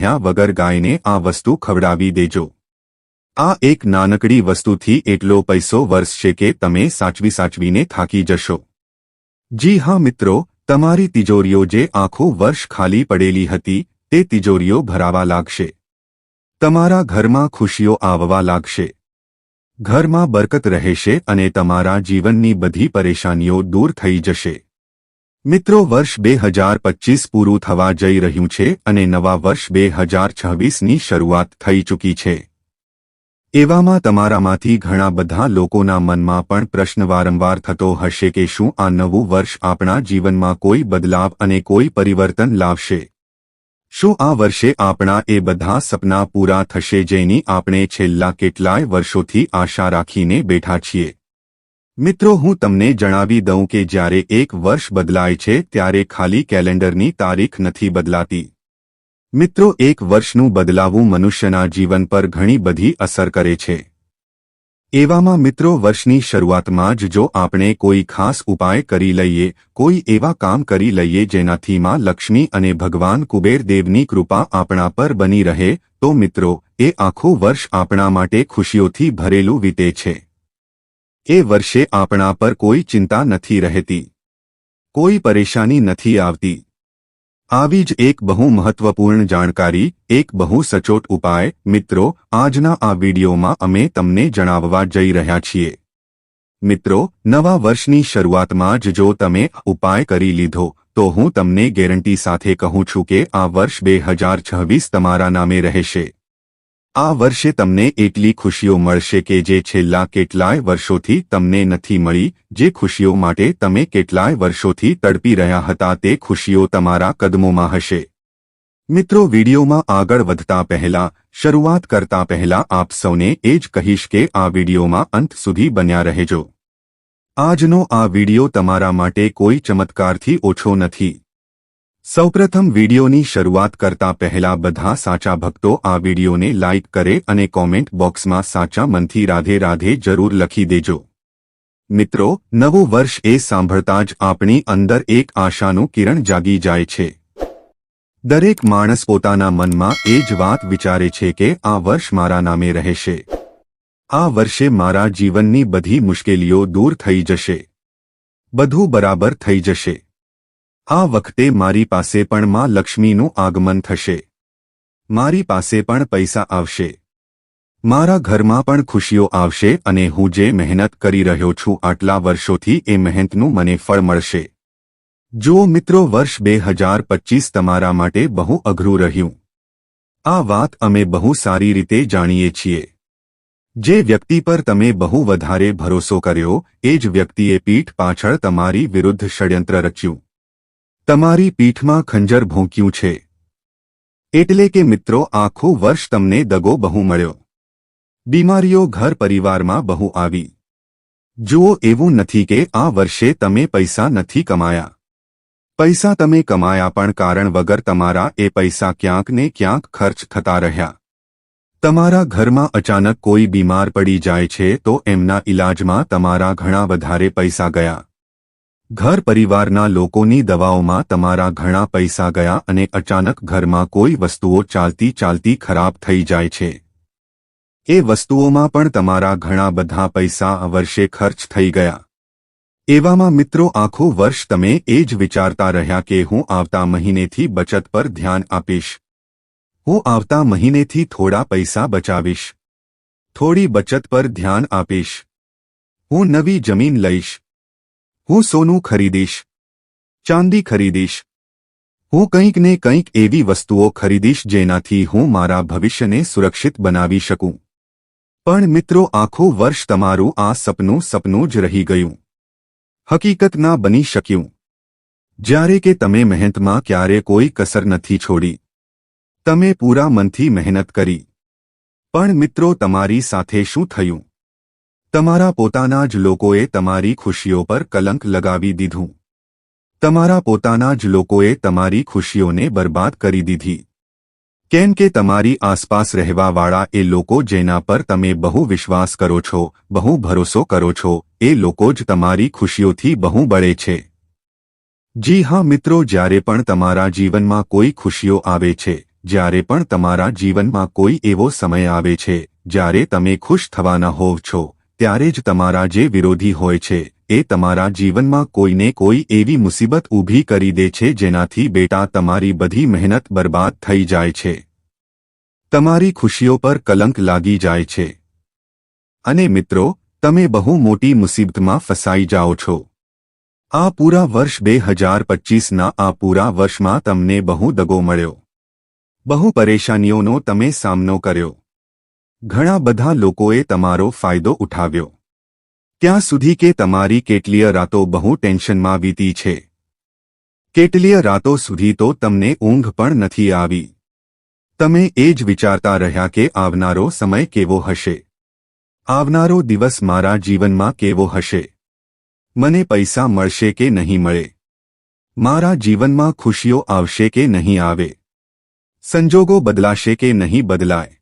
ત્યાં વગર ગાયને આ વસ્તુ ખવડાવી દેજો. આ એક નાનકડી વસ્તુથી એટલો પૈસો વરસશે કે તમે સાચવી સાચવીને થાકી જશો. જી હા મિત્રો, તમારી તિજોરીઓ જે આખું વર્ષ ખાલી પડેલી હતી, તે તિજોરીઓ ભરાવા લાગશે. તમારા ઘરમાં ખુશીઓ આવવા લાગશે. ઘરમાં બરકત રહેશે અને તમારા જીવનની બધી પરેશાનીઓ દૂર થઈ જશે. મિત્રો, વર્ષ બે હજાર પચીસ પૂરું થવા જઈ રહ્યું છે અને નવા વર્ષ બે હજાર છવ્વીસની શરૂઆત થઈ ચૂકી છે. એવામાં તમારામાંથી ઘણા બધા લોકોના મનમાં પણ પ્રશ્ન વારંવાર થતો હશે કે શું આ નવું વર્ષ આપણા જીવનમાં કોઈ બદલાવ અને કોઈ પરિવર્તન લાવશે? શું આ વર્ષે આપણા એ બધા સપના પૂરા થશે જેની આપણે છેલ્લા કેટલાય વર્ષોથી આશા રાખીને બેઠા છીએ? મિત્રો, હું તમને જણાવી દઉં કે જ્યારે એક વર્ષ બદલાય છે, ત્યારે ખાલી કેલેન્ડરની તારીખ નથી બદલાતી. મિત્રો, એક વર્ષનું બદલાવું મનુષ્યના જીવન પર ઘણી બધી અસર કરે છે. એવામાં મિત્રો, વર્ષની શરૂઆતમાં જ જો આપણે કોઈ ખાસ ઉપાય કરી લઈએ, કોઈ એવા કામ કરી લઈએ જેનાથી માં લક્ષ્મી અને ભગવાન કુબેરદેવની કૃપા આપણા પર બની રહે, તો મિત્રો, એ આખું વર્ષ આપણા માટે ખુશીઓથી ભરેલું વીતે છે. એ વર્ષે આપણા પર કોઈ ચિંતા નથી રહેતી. કોઈ પરેશાની નથી આવતી. આવી જ એક બહુ મહત્વપૂર્ણ જાણકારી, એક બહુ સચોટ ઉપાય, મિત્રો, આજના આ વિડીયોમાં અમે તમને જણાવવા જઈ રહ્યા છીએ. મિત્રો, નવા વર્ષની શરૂઆતમાં જ જો તમે ઉપાય કરી લીધો, તો હું તમને ગેરંટી સાથે કહું છું કે આ વર્ષ બે હજાર છવ્વીસ તમારા નામે રહેશે. આ વર્ષે તમને એટલી ખુશીઓ મળશે કે જે છેલ્લા કેટલાય વર્ષોથી તમને નથી મળી, જે ખુશીઓ માટે તમે કેટલાય વર્ષોથી તડપી રહ્યા હતા તે ખુશીઓ તમારા કદમોમાં હશે. મિત્રો, વિડીયોમાં આગળ વધતા પહેલા, શરૂઆત કરતા પહેલા આપ સૌને એ જ કહીશ કે આ વિડીયોમાં અંત સુધી બન્યા રહેજો. આજનો આ વીડિયો તમારા માટે કોઈ ચમત્કારથી ઓછો નથી. સૌપ્રથમ વિડીયોની શરૂઆત કરતા પહેલા બધા સાચા ભક્તો આ વિડીયોને લાઇક કરે અને કોમેન્ટ બોક્સમાં સાચા મનથી રાધે રાધે જરૂર લખી દેજો. મિત્રો, નવું વર્ષ એ સાંભળતા જ આપણી અંદર એક આશાનું કિરણ જાગી જાય છે. દરેક માણસ પોતાના મનમાં એ જ વાત વિચારે છે કે આ વર્ષ મારા નામે રહેશે. આ વર્ષે મારા જીવનની બધી મુશ્કેલીઓ દૂર થઈ જશે. બધું બરાબર થઈ જશે. આ વખતે મારી પાસે પણ માં લક્ષ્મીનું આગમન થશે. મારી પાસે પણ પૈસા આવશે. મારા ઘરમાં પણ ખુશીઓ આવશે અને હું જે મહેનત કરી રહ્યો છું આટલા વર્ષોથી એ મહેનતનું મને ફળ મળશે. જો મિત્રો વર્ષ બે હજાર પચીસ તમારા માટે બહુ અઘરું રહ્યું. આ વાત અમે બહુ સારી રીતે જાણીએ છીએ. જે વ્યક્તિ પર તમે બહુ વધારે ભરોસો કર્યો, એ જ વ્યક્તિએ પીઠ પાછળ તમારી વિરુદ્ધ ષડયંત્ર રચ્યું. તમારી પીઠમાં ખંજર ભોંક્યું છે. એટલે કે મિત્રો, આખું વર્ષ તમને દગો બહુ મળ્યો. બીમારીઓ ઘર પરિવારમાં બહુ આવી. જુઓ, એવું નથી કે આ વર્ષે તમે પૈસા નથી કમાયા. પૈસા તમે કમાયા પણ કારણ વગર તમારા એ પૈસા ક્યાંક ને ક્યાંક ખર્ચ થતા રહ્યા. તમારા ઘરમાં અચાનક કોઈ બીમાર પડી જાય છે તો એમના ઇલાજમાં તમારા ઘણા વધારે પૈસા ગયા. ઘર પરિવારના લોકોની દવાઓમાં તમારા ઘણા પૈસા ગયા અને અચાનક ઘરમાં કોઈ વસ્તુઓ ચાલતી ચાલતી ખરાબ થઈ જાય છે. એ વસ્તુઓમાં પણ તમારા ઘણા બધા પૈસા વર્ષે ખર્ચ થઈ ગયા. એવામાં મિત્રો આખું વર્ષ તમે એ જ વિચારતા રહ્યા કે હું આવતા મહિનેથી બચત પર ધ્યાન આપીશ. હું આવતા મહિનેથી થોડા પૈસા બચાવીશ. થોડી બચત પર ધ્યાન આપીશ. હું નવી જમીન લઈશ. હું સોનું ખરીદીશ, ચાંદી ખરીદીશ, હું કંઈક ને કંઈક એવી વસ્તુઓ ખરીદીશ જેનાથી હું મારા ભવિષ્યને સુરક્ષિત બનાવી શકું. પણ મિત્રો, આખું વર્ષ તમારું આ સપનું સપનું જ રહી ગયું. હકીકત ના બની શક્યું. જ્યારે કે તમે મહેનતમાં ક્યારે કોઈ કસર નથી છોડી. તમે પૂરા મનથી મહેનત કરી. પણ મિત્રો, તમારી સાથે શું થયું? તમારા પોતાના જ લોકોએ તમારી ખુશીઓ પર કલંક લગાવી દીધું. તમારા પોતાના જ લોકોએ તમારી ખુશીઓને બરબાદ કરી દીધી. કેમ કે તમારી આસપાસ રહેવાવાળા એ લોકો જેના પર તમે બહુ વિશ્વાસ કરો છો, બહુ ભરોસો કરો છો, એ લોકો જ તમારી ખુશીઓથી બહુ બળે છે. જી હા મિત્રો જ્યારે પણ તમારા જીવનમાં કોઈ ખુશીઓ આવે છે, જ્યારે પણ તમારા જીવનમાં કોઈ એવો સમય આવે છે, જ્યારે તમે ખુશ થવાના હોવ છો ત્યારે જ તમારા જે વિરોધી હોય છે, એ તમારા જીવનમાં કોઈને કોઈ એવી મુસીબત ઊભી કરી દે છે જેનાથી બેટા તમારી બધી મહેનત બરબાદ થઈ જાય છે. તમારી ખુશીઓ પર કલંક લાગી જાય છે. અને મિત્રો, તમે બહુ મોટી મુસીબતમાં ફસાઈ જાઓ છો. આ પૂરા વર્ષ બે હજાર પચ્ચીસના આ પૂરા વર્ષમાં તમને બહુ દગો મળ્યો. બહુ પરેશાનીઓનો તમે સામનો કર્યો. ઘણા બધા લોકોએ તમારો ફાયદો ઉઠાવ્યો. ત્યાં સુધી કે તમારી કેટલીય રાતો બહુ ટેન્શનમાં વીતી છે. કેટલીય રાતો સુધી તો તમને ઊંઘ પણ નથી આવી. તમે એ જ વિચારતા રહ્યા કે આવનારો સમય કેવો હશે. આવનારો દિવસ મારા જીવનમાં કેવો હશે? મને પૈસા મળશે કે નહીં મળે? મારા જીવનમાં ખુશીઓ આવશે કે નહીં આવે? સંજોગો બદલાશે કે નહીં બદલાય?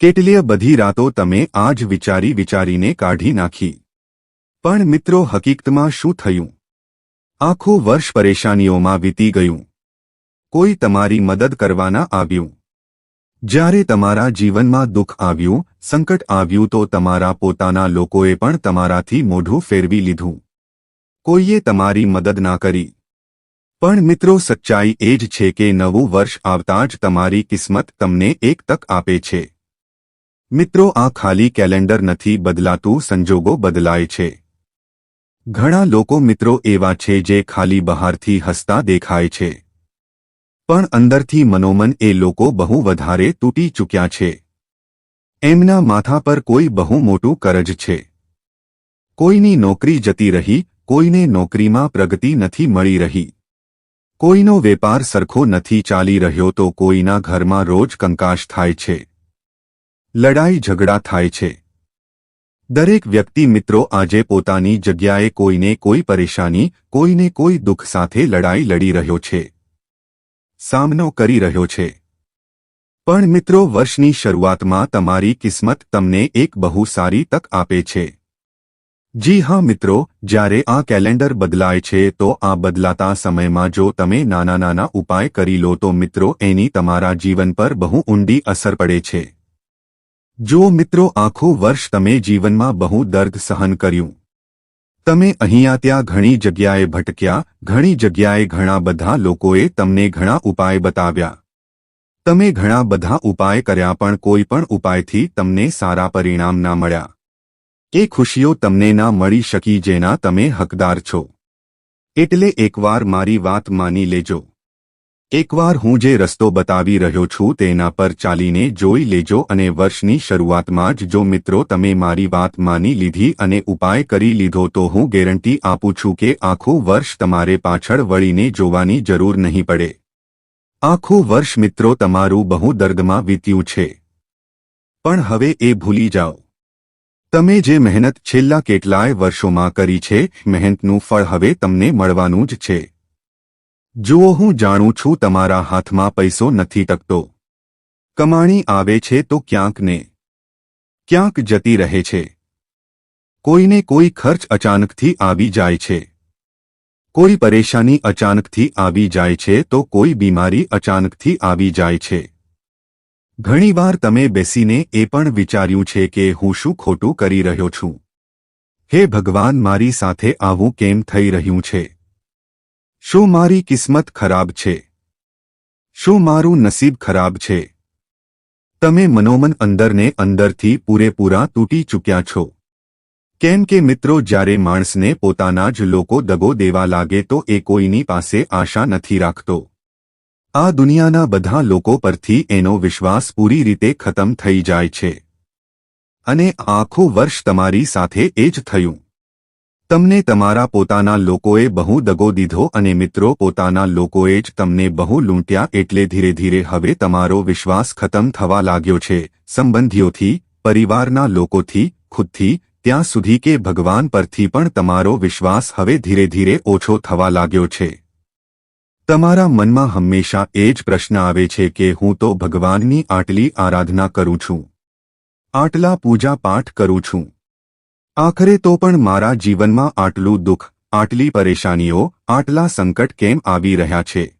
કેટલીય બધી રાતો તમે આ જ વિચારી વિચારીને કાઢી નાખી. પણ મિત્રો, હકીકતમાં શું થયું? આખું વર્ષ પરેશાનીઓમાં વીતી ગયું. કોઈ તમારી મદદ કરવાના આવ્યું. જ્યારે તમારા જીવનમાં દુઃખ આવ્યું, સંકટ આવ્યું, તો તમારા પોતાના લોકોએ પણ તમારાથી મોઢું ફેરવી લીધું. કોઈએ તમારી મદદ ના કરી. પણ મિત્રો, સચ્ચાઈ એ જ છે કે નવું વર્ષ આવતા જ તમારી કિસ્મત તમને એક તક આપે છે. મિત્રો, આ ખાલી કેલેન્ડર નથી, બદલાતું સંજોગો બદલાય છે. ઘણા લોકો મિત્રો એવા છે જે ખાલી બહારથી હસતા દેખાય છે. પણ અંદરથી મનોમન એ લોકો બહુ વધારે તૂટી ચૂક્યા છે. એમના માથા પર કોઈ બહુ મોટું કરજ છે. કોઈની નોકરી જતી રહી, કોઈને નોકરીમાં પ્રગતિ નથી મળી રહી. કોઈનો વેપાર સરખો નથી ચાલી રહ્યો તો કોઈના ઘરમાં રોજ કંકાશ થાય છે. લડાઈ ઝઘડા થાય છે. દરેક વ્યક્તિ મિત્રો આજે પોતાની જગ્યાએ કોઈને કોઈ પરેશાની, કોઈને કોઈ દુઃખ સાથે લડાઈ લડી રહ્યો છે. સામનો કરી રહ્યો છે. પણ મિત્રો, વર્ષની શરૂઆતમાં તમારી કિસ્મત તમને એક બહુ સારી તક આપે છે. જી હા મિત્રો, જ્યારે આ કેલેન્ડર બદલાય છે તો આ બદલાતા સમયમાં જો તમે નાના નાના ઉપાય કરી લો તો મિત્રો, એની તમારા જીવન પર બહુ ઊંડી અસર પડે છે. જો મિત્રો આખો વર્ષ તમે જીવનમાં બહુ દર્દ સહન કર્યું. તમે અહીંયા ત્યાં ઘણી જગ્યાએ ભટક્યા, ઘણી જગ્યાએ ઘણા બધા લોકોએ તમને ઘણા ઉપાય બતાવ્યા. તમે ઘણા બધા ઉપાય કર્યા પણ કોઈ પણ ઉપાયથી તમને સારા પરિણામ ના મળ્યા. એ ખુશીઓ તમને ના મળી શકી જેના તમે હકદાર છો. એટલે એકવાર મારી વાત માની લેજો. એકવાર હું જે રસ્તો બતાવી રહ્યો છું તેના પર ચાલીને જોઈ લેજો અને વર્ષની શરૂઆતમાં જ જો મિત્રો તમે મારી વાત માની લીધી અને ઉપાય કરી લીધો તો હું ગેરંટી આપું છું કે આખું વર્ષ તમારે પાછળ વળીને જોવાની જરૂર નહીં પડે. આખું વર્ષ મિત્રો તમારું બહુ દર્દમાં વીત્યું છે. પણ હવે એ ભૂલી જાઓ. તમે જે મહેનત છેલ્લા કેટલાય વર્ષોમાં કરી છે, મહેનતનું ફળ હવે તમને મળવાનું જ છે. જુઓ, હું જાણું છું તમારા હાથમાં પૈસો નથી ટકતો કમાણી આવે છે તો ક્યાંક ને ક્યાંક જતી રહે છે. કોઈને કોઈ ખર્ચ અચાનકથી આવી જાય છે. કોઈ પરેશાની અચાનકથી આવી જાય છે તો કોઈ બીમારી અચાનકથી આવી જાય છે. ઘણીવાર તમે બેસીને એ પણ વિચાર્યું છે કે હું શું ખોટું કરી રહ્યો છું. હે ભગવાન, મારી સાથે આવું કેમ થઈ રહ્યું છે? શું મારી કિસ્મત ખરાબ છે? શું મારું નસીબ ખરાબ છે? તમે મનોમન અંદરને અંદરથી પૂરેપૂરા તૂટી ચૂક્યા છો. કેમ કે મિત્રો જ્યારે માણસને પોતાના જ લોકો દગો દેવા લાગે તો એ કોઈની પાસે આશા નથી રાખતો. આ દુનિયાના બધા લોકો પરથી એનો વિશ્વાસ પૂરી રીતે ખતમ થઈ જાય છે. અને આખું વર્ષ તમારી સાથે એ જ થયું. તમને તમારા પોતાના લોકોએ બહુ દગો દીધો અને મિત્રો પોતાના લોકોએ જ તમને બહુ લૂંટ્યા એટલે ધીરે ધીરે હવે તમારો વિશ્વાસ ખતમ થવા લાગ્યો છે. સંબંધીઓથી, પરિવારના લોકોથી, ખુદથી, ત્યાં સુધી કે ભગવાન પરથી પણ તમારો વિશ્વાસ હવે ધીરે ધીરે ઓછો થવા લાગ્યો છે. તમારા મનમાં હંમેશા એ જ પ્રશ્ન આવે છે કે હું તો ભગવાનની આટલી આરાધના કરું છું. આટલા પૂજા પાઠ કરું છું. આખરે તો પણ મારા જીવનમાં આટલું દુઃખ, આટલી પરેશાનીઓ, આટલા સંકટ કેમ આવી રહ્યા છે?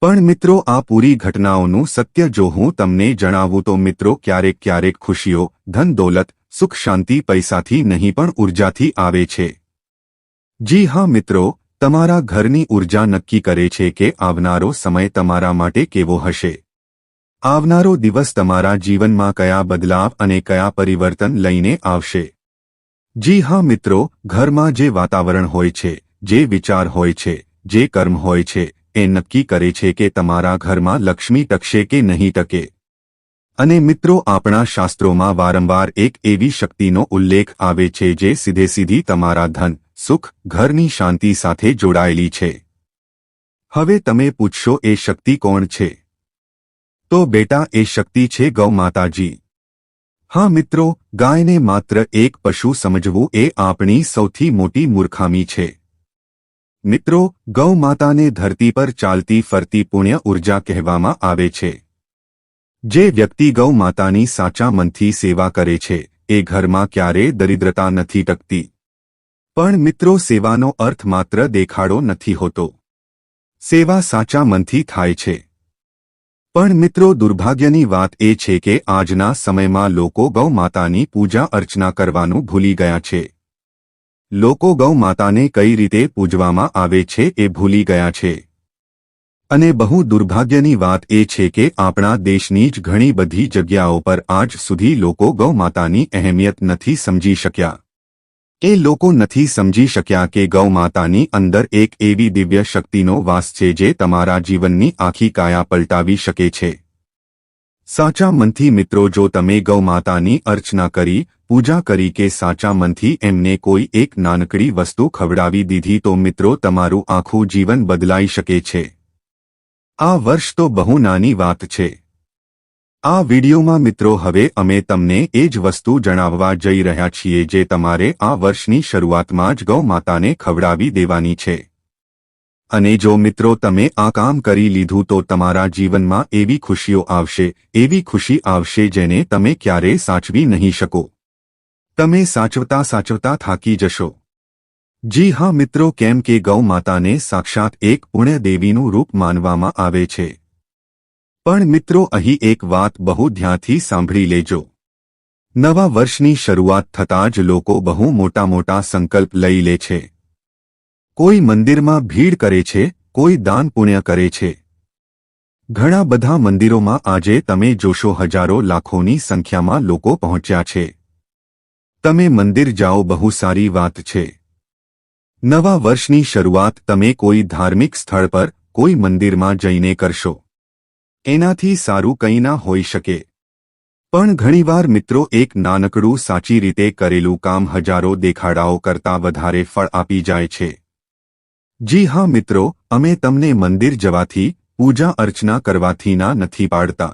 પણ મિત્રો, આ પૂરી ઘટનાઓનું સત્ય જો હું તમને જણાવું તો મિત્રો, ક્યારેક ક્યારેક ખુશીઓ, ધન દોલત, સુખ શાંતિ પૈસાથી નહીં પણ ઉર્જાથી આવે છે. જી હા મિત્રો, તમારા ઘરની ઊર્જા નક્કી કરે છે કે આવનારો સમય તમારા માટે કેવો હશે? આવનારો દિવસ તમારા જીવનમાં કયા બદલાવ અને કયા પરિવર્તન લઈને આવશે? જી હા મિત્રો, ઘરમાં જે વાતાવરણ હોય છે, જે વિચાર હોય છે, જે કર્મ હોય છે, એ નક્કી કરે છે કે તમારા ઘરમાં લક્ષ્મી ટકશે કે નહીં ટકે અને મિત્રો આપણા શાસ્ત્રોમાં વારંવાર એક એવી શક્તિનો ઉલ્લેખ આવે છે જે સીધે સીધી તમારા ધન, સુખ, ઘરની શાંતિ સાથે જોડાયેલી છે. હવે તમે પૂછશો એ શક્તિ કોણ છે? તો બેટા એ શક્તિ છે ગૌ માતાજી. હા મિત્રો, ગાયને માત્ર એક પશુ સમજવું એ આપણી સૌથી મોટી મૂર્ખામી છે. મિત્રો ગૌ માતાને ધરતી પર ચાલતી ફરતી પુણ્ય ઊર્જા કહેવામાં આવે છે. જે વ્યક્તિ ગૌ માતાની સાચા મનથી સેવા કરે છે, એ ઘરમાં ક્યારે દરિદ્રતા નથી ટકતી. પણ મિત્રો, સેવાનો અર્થ માત્ર દેખાડો નથી હોતો. સેવા સાચા મનથી થાય છે. પણ મિત્રો દુર્ભાગ્યની વાત એ છે કે આજના સમયમાં લોકો ગૌ માતાની પૂજા અર્ચના કરવાનું ભૂલી ગયા છે. લોકો ગૌ માતાને કઈ રીતે પૂજવામાં આવે છે એ ભૂલી ગયા છે. અને બહુ દુર્ભાગ્યની વાત એ છે કે આપણા દેશની જ ઘણી બધી જગ્યાઓ પર આજ સુધી લોકો ગૌ માતાની અહેમિયત નથી સમજી શક્યા. એ લોકો નથી સમજી શક્યા કે ગૌ માતાની અંદર એક એવી દિવ્ય શક્તિનો વાસ છે જે તમારા જીવનની આખી કાયા પલટાવી શકે છે. સાચા મનથી મિત્રો, જો તમે ગૌ માતાની અર્ચના કરી, પૂજા કરી કે સાચા મનથી એમને કોઈ એક નાનકડી વસ્તુ ખવડાવી દીધી, તો મિત્રો, તમારું આખું જીવન બદલાઈ શકે છે. આ વર્ષ તો બહુ નાની વાત છે. આ વિડીયોમાં મિત્રો હવે અમે તમને એ જ વસ્તુ જણાવવા જઈ રહ્યા છીએ જે તમારે આ વર્ષની શરૂઆતમાં જ ગૌ માતાને ખવડાવી દેવાની છે. અને જો મિત્રો તમે આ કામ કરી લીધું તો તમારા જીવનમાં એવી ખુશીઓ આવશે, એવી ખુશી આવશે જેને તમે ક્યારેય સાચવી નહીં શકો. તમે સાચવતા સાચવતા થાકી જશો. જી હા મિત્રો કેમ કે ગૌ માતાને સાક્ષાત એક પુણ્ય દેવીનું રૂપ માનવામાં આવે છે. પણ મિત્રો અહીં એક વાત બહુ ધ્યાનથી સાંભળી લેજો. નવા વર્ષની શરૂઆત થતાં જ લોકો બહુ મોટા મોટા સંકલ્પ લઈ લે છે. કોઈ મંદિરમાં ભીડ કરે છે, કોઈ દાન પુણ્ય કરે છે. ઘણા બધા મંદિરોમાં આજે તમે જોશો હજારો લાખોની સંખ્યામાં લોકો પહોંચ્યા છે. તમે મંદિર જાઓ બહુ સારી વાત છે. નવા વર્ષની શરૂઆત તમે કોઈ ધાર્મિક સ્થળ પર, કોઈ મંદિરમાં જઈને કરશો. એનાથી સારું કંઈ ના હોઈ શકે. પણ ઘણીવાર મિત્રો એક નાનકડું સાચી રીતે કરેલું કામ હજારો દેખાડાઓ કરતાં વધારે ફળ આપી જાય છે. જી હા મિત્રો, અમે તમને મંદિર જવાથી, પૂજા અર્ચના કરવાથી ના નથી પાડતા.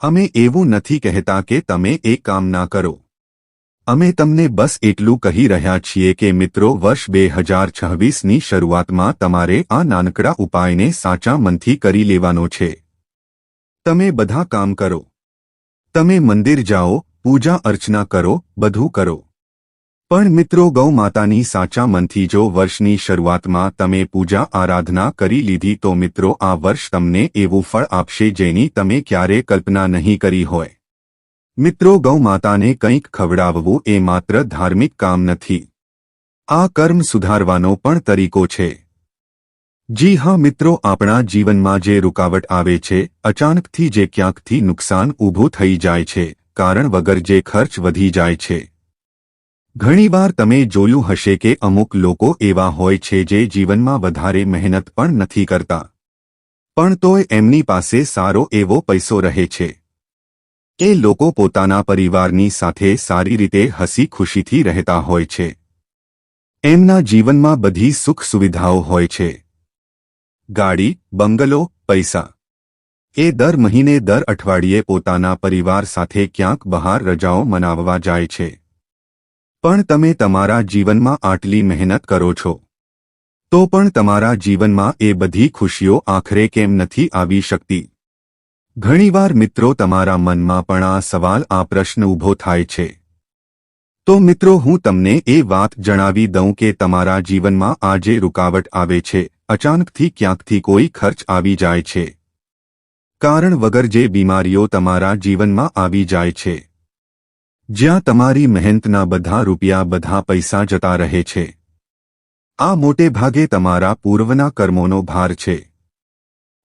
અમે એવું નથી કહેતા કે તમે એ કામ ના કરો. અમે તમને બસ એટલું કહી રહ્યા છીએ કે મિત્રો વર્ષ બે હજાર છવ્વીસની શરૂઆતમાં તમારે આ નાનકડા ઉપાયને સાચા મનથી કરી લેવાનો છે. તમે બધા કામ કરો. તમે મંદિર જાઓ, પૂજા અર્ચના કરો, બધું કરો. પણ મિત્રો ગૌ માતાની સાચા મનથી જો વર્ષની શરૂઆતમાં તમે પૂજા આરાધના કરી લીધી તો મિત્રો આ વર્ષ તમને એવું ફળ આપશે જેની તમે ક્યારે કલ્પના નહીં કરી હોય. મિત્રો ગૌ માતાને કંઈક ખવડાવવું એ માત્ર ધાર્મિક કામ નથી. આ કર્મ સુધારવાનો પણ તરીકો છે. જી હા મિત્રો, આપણા જીવનમાં જે રૂકાવટ આવે છે, અચાનકથી જે ક્યાંકથી નુકસાન ઊભું થઈ જાય છે, કારણ વગર જે ખર્ચ વધી જાય છે. ઘણીવાર તમે જોયું હશે કે અમુક લોકો એવા હોય છે જે જીવનમાં વધારે મહેનત પણ નથી કરતા. પણ તોય એમની પાસે સારો એવો પૈસો રહે છે. એ લોકો પોતાના પરિવારની સાથે સારી રીતે હસી ખુશીથી રહેતા હોય છે. એમના જીવનમાં બધી સુખ સુવિધાઓ હોય છે. ગાડી, બંગલો, પૈસા. એ દર મહિને દર અઠવાડિયે પોતાના પરિવાર સાથે ક્યાંક બહાર રજાઓ મનાવવા જાય છે. પણ તમે તમારા જીવનમાં આટલી મહેનત કરો છો. તો પણ તમારા જીવનમાં એ બધી ખુશીઓ આખરે કેમ નથી આવી શકતી? ઘણીવાર મિત્રો તમારા મનમાં પણ આ સવાલ, આ પ્રશ્ન ઊભો થાય છે. તો મિત્રો હું તમને એ વાત જણાવી દઉં કે તમારા જીવનમાં આજે રૂકાવટ આવે છે. અચાનકથી ક્યાંકથી કોઈ ખર્ચ આવી જાય છે. કારણ વગર જે બીમારીઓ તમારા જીવનમાં આવી જાય છે. જ્યાં તમારી મહેનતના બધા રૂપિયા, બધા પૈસા જતા રહે છે. આ મોટે ભાગે તમારા પૂર્વના કર્મોનો ભાર છે.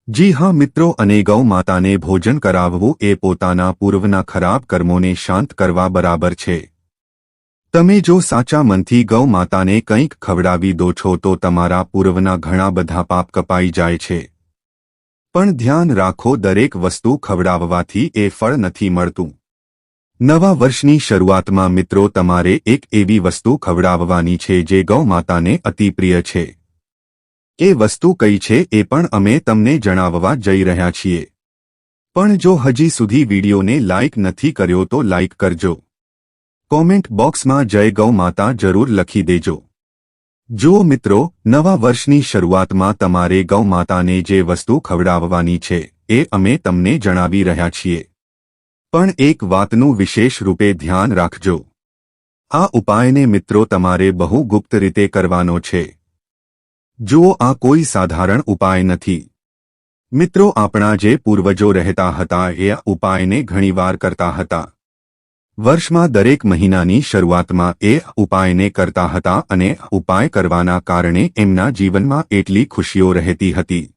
જી હા મિત્રો, અને ગૌ માતાને ભોજન કરાવવું એ પોતાના પૂર્વના ખરાબ કર્મોને શાંત કરવા બરાબર છે. તમે જો સાચા મનથી ગૌ માતાને કંઈક ખવડાવી દો છો તો તમારા પૂર્વના ઘણા બધા પાપ કપાઈ જાય છે. પણ ધ્યાન રાખો દરેક વસ્તુ ખવડાવવાથી એ ફળ નથી મળતું. નવા વર્ષની શરૂઆતમાં મિત્રો તમારે એક એવી વસ્તુ ખવડાવવાની છે જે ગૌ માતાને અતિપ્રિય છે. એ વસ્તુ કઈ છે એ પણ અમે તમને જણાવવા જઈ રહ્યા છીએ. પણ જો હજી સુધી વિડીયોને લાઇક નથી કર્યો તો લાઇક કરજો. કોમેન્ટ બોક્સમાં જય ગૌ માતા જરૂર લખી દેજો. જો મિત્રો, નવા વર્ષની શરૂઆતમાં તમારે ગૌ માતાને જે વસ્તુ ખવડાવવાની છે, એ અમે તમને જણાવી રહ્યા છીએ. પણ એક વાતનું વિશેષ રૂપે ધ્યાન રાખજો. આ ઉપાયને મિત્રો તમારે બહુ ગુપ્ત રીતે કરવાનો છે. જુઓ, આ કોઈ સાધારણ ઉપાય નથી. મિત્રો, આપણા જે પૂર્વજો રહેતા હતા એ આ ઉપાયને ઘણીવાર કરતા હતા. વર્ષમાં દરેક મહિનાની શરૂઆતમાં એ ઉપાયને કરતા હતા અને ઉપાય કરવાના કારણે એમના જીવનમાં એટલી ખુશીઓ રહેતી હતી.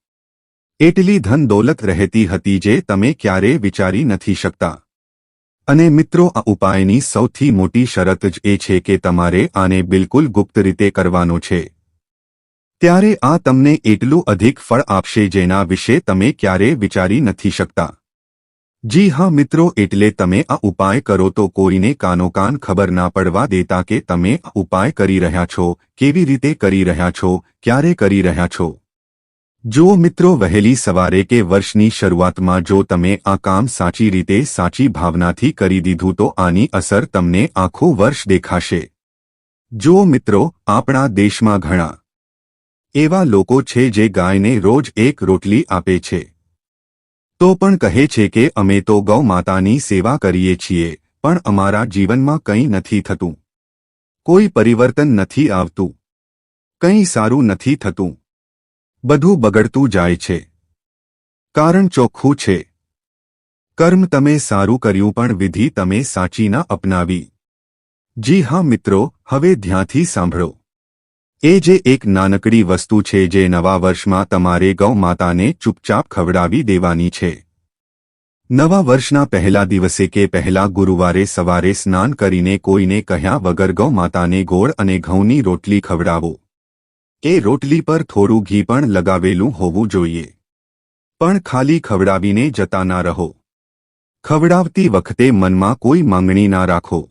એટલી ધન દોલત રહેતી હતી જે તમે ક્યારે વિચારી નથી શકતા. અને મિત્રો, આ ઉપાયની સૌથી મોટી શરત જ એ છે કે તમારે આને બિલકુલ ગુપ્ત રીતે કરવાનો છે. ત્યારે આ તમને એટલું અધિક ફળ આપશે જેના વિશે તમે ક્યારે વિચારી નથી શકતા. જી હા મિત્રો, એટલે તમે આ ઉપાય કરો તો કોઈને કાનોકાન ખબર ના પડવા દેતા કે તમે આ ઉપાય કરી રહ્યા છો, કેવી રીતે કરી રહ્યા છો, ક્યારે કરી રહ્યા છો. જો મિત્રો વહેલી સવારે કે વર્ષની શરૂઆતમાં જો તમે આ કામ સાચી રીતે સાચી ભાવનાથી કરી દીધું તો આની અસર તમને આખું વર્ષ દેખાશે. જો મિત્રો, આપણા દેશમાં ઘણા એવા લોકો છે જે ગાયને રોજ એક રોટલી આપે છે. તો પણ કહે છે કે અમે તો ગૌ માતાની સેવા કરીએ છીએ, પણ અમારા જીવનમાં કંઈ નથી થતું. કોઈ પરિવર્તન નથી આવતું. કંઈ સારું નથી થતું. બધું બગડતું જાય છે. કારણ ચોખ્ખું છે. કર્મ તમે સારું કર્યું પણ વિધિ તમે સાચી ના અપનાવી. જી હા મિત્રો, હવે ધ્યાંથી સાંભળો. એ જે એક નાનકડી વસ્તુ છે જે નવા વર્ષમાં તમારે ગૌ માતાને ચૂપચાપ ખવડાવી દેવાની છે. નવા વર્ષના પહેલા દિવસે કે પહેલા ગુરુવારે સવારે સ્નાન કરીને કોઈને કહ્યા વગર ગૌ માતાને ગોળ અને ઘઉંની રોટલી ખવડાવો. એ રોટલી પર થોડું ઘી પણ લગાવેલું હોવું જોઈએ. પણ ખાલી ખવડાવીને જતા ના રહો. ખવડાવતી વખતે મનમાં કોઈ માંગણી ના રાખો.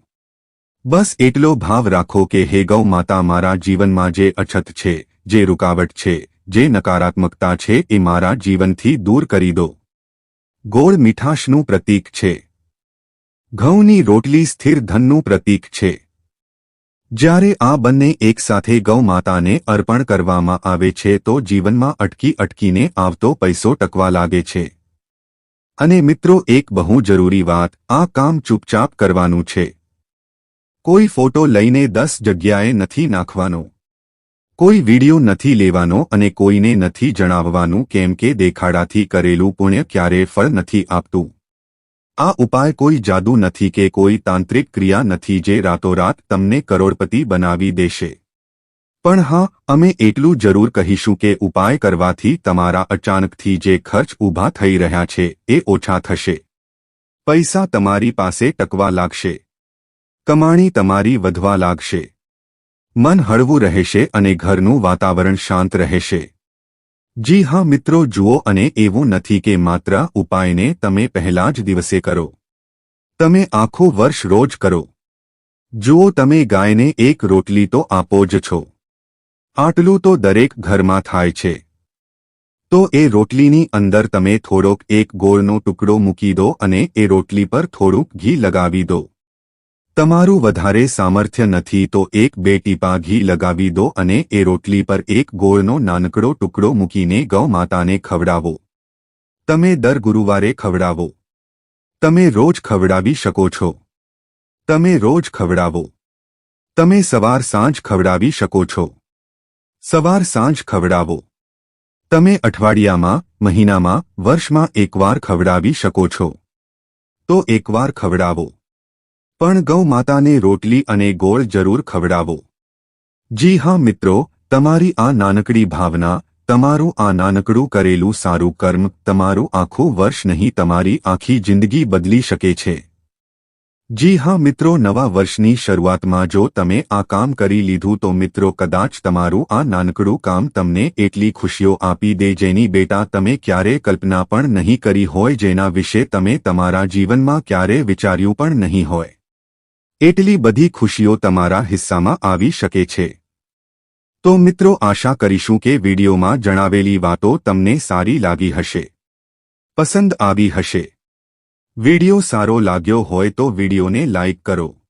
બસ એટલો ભાવ રાખો કે હે ગૌ માતા, મારા જીવનમાં જે અછત છે, જે રૂકાવટ છે, જે નકારાત્મકતા છે, એ મારા જીવનથી દૂર કરી દો. ગોળ મીઠાશનું પ્રતીક છે. ઘઉંની રોટલી સ્થિર ધનનું પ્રતીક છે. જ્યારે આ બંને એકસાથે ગૌ માતાને અર્પણ કરવામાં આવે છે, તો જીવનમાં અટકી અટકીને આવતો પૈસો ટકવા લાગે છે. અને મિત્રો, એક બહુ જરૂરી વાત, આ કામ ચૂપચાપ કરવાનું છે. કોઈ ફોટો લઈને દસ જગ્યાએ નથી નાખવાનો. કોઈ વિડિયો નથી લેવાનો અને કોઈને નથી જણાવવાનું કેમ કે દેખાડાથી કરેલું પુણ્ય ક્યારેય ફળ નથી આપતું. આ ઉપાય કોઈ જાદુ નથી કે કોઈ તાંત્રિક ક્રિયા નથી જે રાતોરાત તમને કરોડપતિ બનાવી દેશે. પણ હા, અમે એટલું જરૂર કહીશું કે ઉપાય કરવાથી તમારા અચાનકથી જે ખર્ચ ઊભા થઈ રહ્યા છે એ ઓછા થશે. પૈસા તમારી પાસે ટકવા લાગશે. કમાણી તમારી વધવા લાગશે. મન હળવું રહેશે અને ઘરનું વાતાવરણ શાંત રહેશે. જી હા મિત્રો, જુઓ અને એવું નથી કે માત્ર ઉપાયને તમે પહેલા જ દિવસે કરો. તમે આખું વર્ષ રોજ કરો. જુઓ તમે ગાયને એક રોટલી તો આપો જ છો. આટલું તો દરેક ઘરમાં થાય છે. તો એ રોટલીની અંદર તમે થોડોક એક ગોળનો ટુકડો મૂકી દો અને એ રોટલી પર થોડુંક ઘી લગાવી દો. તમારું વધારે સામર્થ્ય નથી તો એક બે ટીપા ઘી લગાવી દો અને એ રોટલી પર એક ગોળનો નાનકડો ટુકડો મૂકીને ગૌ માતાને ખવડાવો. તમે દર ગુરુવારે ખવડાવો. તમે રોજ ખવડાવી શકો છો. તમે રોજ ખવડાવો. તમે સવાર સાંજ ખવડાવી શકો છો. સવાર સાંજ ખવડાવો. તમે અઠવાડિયામાં, મહિનામાં, વર્ષમાં એકવાર ખવડાવી શકો છો. તો એકવાર ખવડાવો. પણ ગૌ માતાને રોટલી અને ગોળ જરૂર ખવડાવો. જી હા મિત્રો, તમારી આ નાનકડી ભાવના, તમારું આ નાનકડું કરેલું સારું કર્મ, તમારું આખું વર્ષ નહીં, તમારી આખી જિંદગી બદલી શકે છે. જી હા મિત્રો, નવા વર્ષની શરૂઆતમાં જો તમે આ કામ કરી લીધું તો મિત્રો કદાચ તમારું આ નાનકડું કામ તમને એટલી ખુશીઓ આપી દે જેની બેટા તમે ક્યારે કલ્પના પણ નહીં કરી હોય, જેના વિશે તમે તમારા જીવનમાં ક્યારે વિચાર્યું પણ નહીં હોય. એટલી બધી ખુશીઓ તમારા હિસ્સામાં આવી શકે છે. તો મિત્રો, આશા કરીશું કે વિડીયોમાં જણાવેલી વાતો તમને સારી લાગી હશે. પસંદ આવી હશે. વીડિયો સારો લાગ્યો હોય તો વિડીયોને લાઇક કરો.